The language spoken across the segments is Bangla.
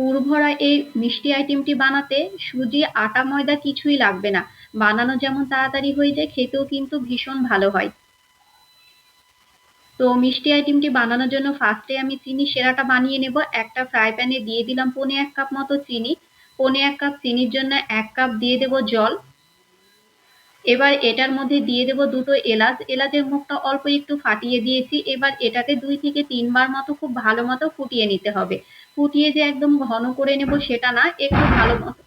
পুরভরা এই মিষ্টি আইটেমটি বানাতে সুজি, আটা, ময়দা কিছুই লাগবে না। বানানো যেমন তাড়াতাড়ি হয়ে যায়, খেতেও কিন্তু ভীষণ ভালো হয়। তো মিষ্টি আইটেমটি বানানোর জন্য ফার্স্টে আমি চিনি সেরাটা বানিয়ে নেব। একটা ফ্রাই প্যানে দিয়ে দিলাম পনে এক কাপ মতো চিনি। পনে এক কাপ চিনির জন্য এক কাপ দিয়ে দেব জল। এবার এটার মধ্যে দিয়ে দেব দুটো এলাচ। এলাচের মুখটা অল্প একটু ফাটিয়ে দিয়েছি। এবার এটাকে দুই থেকে তিনবার মতো খুব ভালো মতো ফুটিয়ে নিতে হবে। ফুটিয়ে যে একদম ঘন করে নেব সেটা না, একটু ভালো মতো।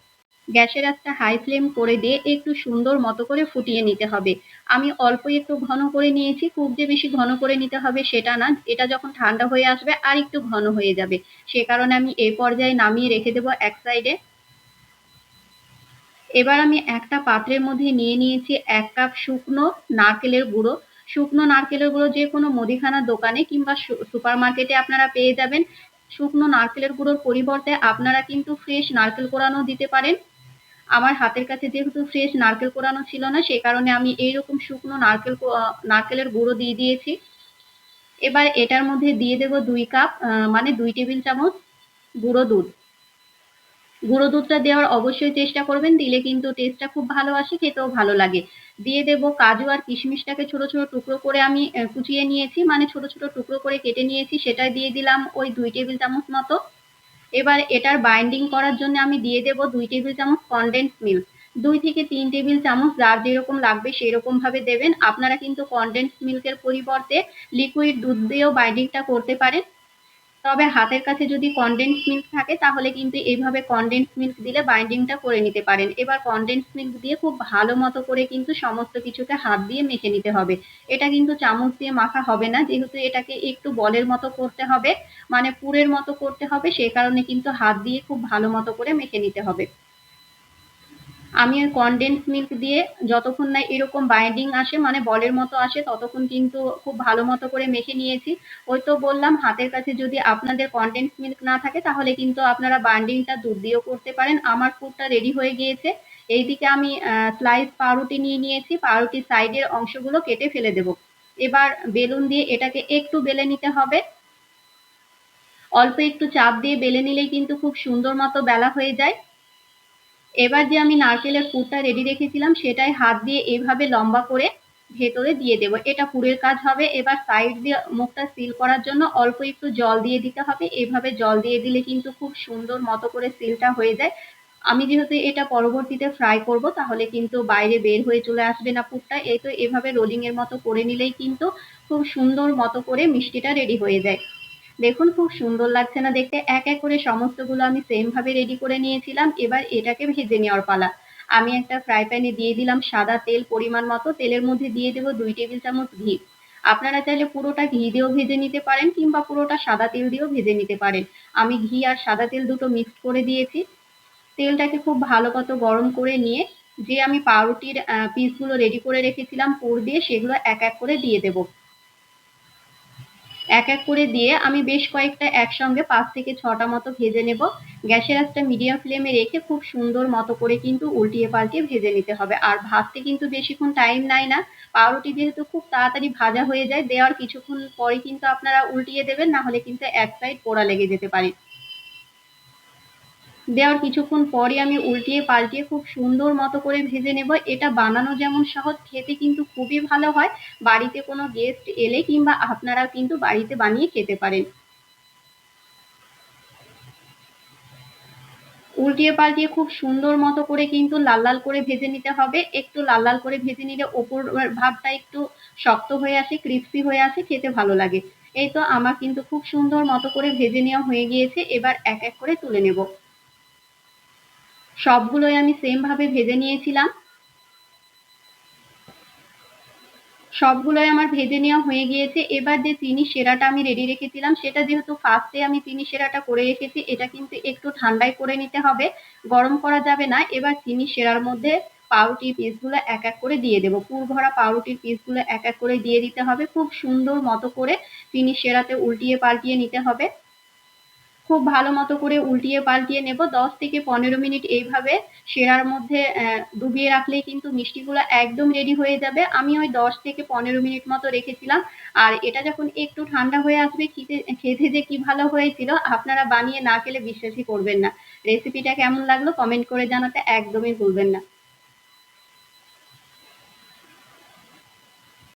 গ্যাসের একটা হাই ফ্লেম করে দিয়ে একটু সুন্দর মতো করে ফুটিয়ে নিতে হবে। আমি অল্প একটু ঘন করে নিয়েছি, খুব যে বেশি ঘন করে নিতে হবে সেটা না। এটা যখন ঠান্ডা হয়ে আসবে, আর একটু ঘন হয়ে যাবে। সে কারণে আমি এই পর্যায়ে নামিয়ে রেখে দেবো এক সাইডে এবার আমি একটা পাত্রের মধ্যে নিয়ে নিয়েছি এক কাপ শুকনো নারকেলের গুঁড়ো। শুকনো নারকেলের গুঁড়ো যে কোনো মুদিখানার দোকানে কিংবা সুপার মার্কেটে আপনারা পেয়ে যাবেন। শুকনো নারকেলের গুঁড়োর পরিবর্তে আপনারা কিন্তু ফ্রেশ নারকেল কোরানো দিতে পারেন। আমার হাতের কাছে যেহেতু ফ্রেশ নারকেল কোরানো ছিল না, সে কারণে আমি এইরকম শুকনো নারকেল নারকেলের গুঁড়ো দিয়ে দিয়েছি। এবার এটার মধ্যে দিয়ে দেব দুই কাপ মানে দুই টেবিল চামচ গুঁড়ো দুধ। গুঁড়ো দুধটা দেওয়ার অবশ্যই চেষ্টা করবেন, দিলে কিন্তু টেস্টটা খুব ভালো আসে, খেতেও ভালো লাগে। দিয়ে দেব কাজু আর কিশমিশটাকে ছোট ছোট টুকরো করে আমি কুচিয়ে নিয়েছি মানে ছোট ছোট টুকরো করে কেটে নিয়েছি সেটা দিয়ে দিলাম ওই দুই টেবিল চামচ মতো। এবার এটার বাইন্ডিং করার জন্য আমি দিয়ে দেব দুই টেবিল চামচ কনডেন্স মিল্ক দুই থেকে তিন টেবিল চামচ যার যেরকম লাগবে সেই রকম ভাবে দেবেন। আপনারা কিন্তু কনডেন্স মিল্কের পরিবর্তে লিকুইড দুধ দিয়েও বাইন্ডিংটা করতে পারেন। তবে হাতের কাছে যদি কনডেন্স মিল্ক থাকে, তাহলে কিন্তু এইভাবে কনডেন্স মিল্ক দিলে বাইন্ডিংটা করে নিতে পারেন। এবার কনডেন্স মিল্ক দিয়ে খুব ভালো মতো করে কিন্তু সমস্ত কিছুকে হাত দিয়ে মেখে নিতে হবে। এটা কিন্তু চামচ দিয়ে মাখা হবে না, যেহেতু এটাকে একটু বলের মতো করতে হবে মানে পুরের মতো করতে হবে, সে কারণে কিন্তু হাত দিয়ে খুব ভালো মতো করে মেখে নিতে হবে। আমি ওই কনডেন্স মিল্ক দিয়ে যতক্ষণ না এরকম বাইন্ডিং আসে মানে বলের মতো আসে, ততক্ষণ কিন্তু খুব ভালো মতো করে মেখে নিয়েছি। ওই তো বললাম, হাতের কাছে যদি আপনাদের কনডেন্স মিল্ক না থাকে, তাহলে কিন্তু আপনারা বাইন্ডিংটা দুধ দিয়েও করতে পারেন। আমার ফুডটা রেডি হয়ে গিয়েছে। এইদিকে আমি স্লাইস পাউরুটি নিয়ে নিয়েছি। পাউরুটির সাইডের অংশগুলো কেটে ফেলে দেব। এবার বেলুন দিয়ে এটাকে একটু বেলে নিতে হবে। অল্প একটু চাপ দিয়ে বেলে নিলেই কিন্তু খুব সুন্দর মতো বেলা হয়ে যায়। এবার যে আমি নারকেলের পুরটা রেডি রেখেছিলাম, সেটাই হাত দিয়ে এভাবে লম্বা করে ভেতরে দিয়ে দেবো। এটা পুরের কাজ হবে। এবার সাইড দিয়ে মুখটা সিল করার জন্য অল্প একটু জল দিয়ে দিতে হবে। এভাবে জল দিয়ে দিলে কিন্তু খুব সুন্দর মতো করে সিলটা হয়ে যায়। আমি যেহেতু এটা পরবর্তীতে ফ্রাই করব, তাহলে কিন্তু বাইরে বের হয়ে চলে আসবে না পুরটা। এই তো এভাবে রোলিং এর মতো করে নিলেই কিন্তু খুব সুন্দর মতো করে মিষ্টিটা রেডি হয়ে যায়। দেখুন, খুব সুন্দর লাগছে না দেখতে। এক এক করে সমস্তগুলো আমি সেম ভাবে রেডি করে নিয়েছিলাম। এবার এটাকে ভেজে নেওয়ার পালা। আমি একটা ফ্রাই প্যানে দিয়ে দিলাম সাদা তেল পরিমাণ মতো। তেলের মধ্যে দিয়ে দেবো দুই টেবিল চামচ ঘি। আপনারা চাইলে পুরোটা ঘি দিয়েও ভেজে নিতে পারেন কিংবা পুরোটা সাদা তেল দিয়েও ভেজে নিতে পারেন। আমি ঘি আর সাদা তেল দুটো মিক্সড করে দিয়েছি। তেলটাকে খুব ভালো মতো গরম করে নিয়ে যে আমি পাউরুটির পিসগুলো রেডি করে রেখেছিলাম, পুর দিয়ে সেগুলো এক এক করে দিয়ে দেবো। এক এক করে দিয়ে আমি বেশ কয়েকটা একসঙ্গে পাঁচ থেকে ছটা মতো ভেজে নেব। গ্যাসের একটা মিডিয়াম ফ্লেমে রেখে খুব সুন্দর মতো করে কিন্তু উল্টিয়ে পাল্টিয়ে ভেজে নিতে হবে। আর ভাজতে কিন্তু বেশিক্ষণ টাইম নেয় না। পাউরুটি যেহেতু খুব তাড়াতাড়ি ভাজা হয়ে যায়, দেওয়ার কিছুক্ষণ পরে কিন্তু আপনারা উল্টিয়ে দেবেন, না হলে কিন্তু এক সাইড পোড়া লেগে যেতে পারে। দেওয়ার কিছুক্ষণ পরে আমি উল্টিয়ে পাল্টিয়ে খুব সুন্দর মতো করে ভেজে নেব। এটা বানানো যেমন সহজ, খেতে কিন্তু খুবই ভালো হয়। বাড়িতে কোনো গেস্ট এলে কিংবা আপনারা কিন্তু বাড়িতে বানিয়ে খেতে পারেন। উল্টিয়ে পাল্টিয়ে খুব সুন্দর মতো করে কিন্তু লাল লাল করে ভেজে নিতে হবে। একটু লাল লাল করে ভেজে নিলে ওপর ভাবটা একটু শক্ত হয়ে আসে ক্রিস্পি হয়ে আসে, খেতে ভালো লাগে। এই তো আমার কিন্তু খুব সুন্দর মতো করে ভেজে নেওয়া হয়ে গিয়েছে। এবার এক এক করে তুলে নেব। সবগুলোই আমি সেম ভাবে ভেজে নিয়েছিলাম। সবগুলোই আমার ভেজে নেওয়া হয়ে গিয়েছে। এবার যে চিনি সেরাটা আমি রেডি রেখেছিলাম, সেটা যেহেতু ফার্স্টে আমি চিনি সেরাটা করে রেখেছি এটা কিন্তু একটু ঠান্ডায় করে নিতে হবে। গরম করা যাবে না। এবার চিনি সেরার মধ্যে পাউরুটির পিসগুলো এক এক করে দিয়ে দেবো। পুর ভরা পাউরুটির পিসগুলো এক এক করে দিয়ে দিতে হবে। খুব সুন্দর মতো করে চিনি সেরাতে উল্টিয়ে পাল্টিয়ে নিতে হবে। খুব ভালো মতো করে উল্টিয়ে পাল্টিয়ে নেব। দশ থেকে পনেরো মিনিট এইভাবে সেরার মধ্যে ডুবিয়ে রাখলেই কিন্তু মিষ্টিগুলো একদম রেডি হয়ে যাবে। আমি ওই দশ থেকে পনেরো মিনিট মতো রেখেছিলাম। আর এটা যখন একটু ঠান্ডা হয়ে আসবে, খেতে খেতে যে কি ভালো হয়েছিল, আপনারা বানিয়ে না খেলে বিশ্বাসই করবেন না। রেসিপিটা কেমন লাগল কমেন্ট করে জানাতে একদমই ভুলবেন না।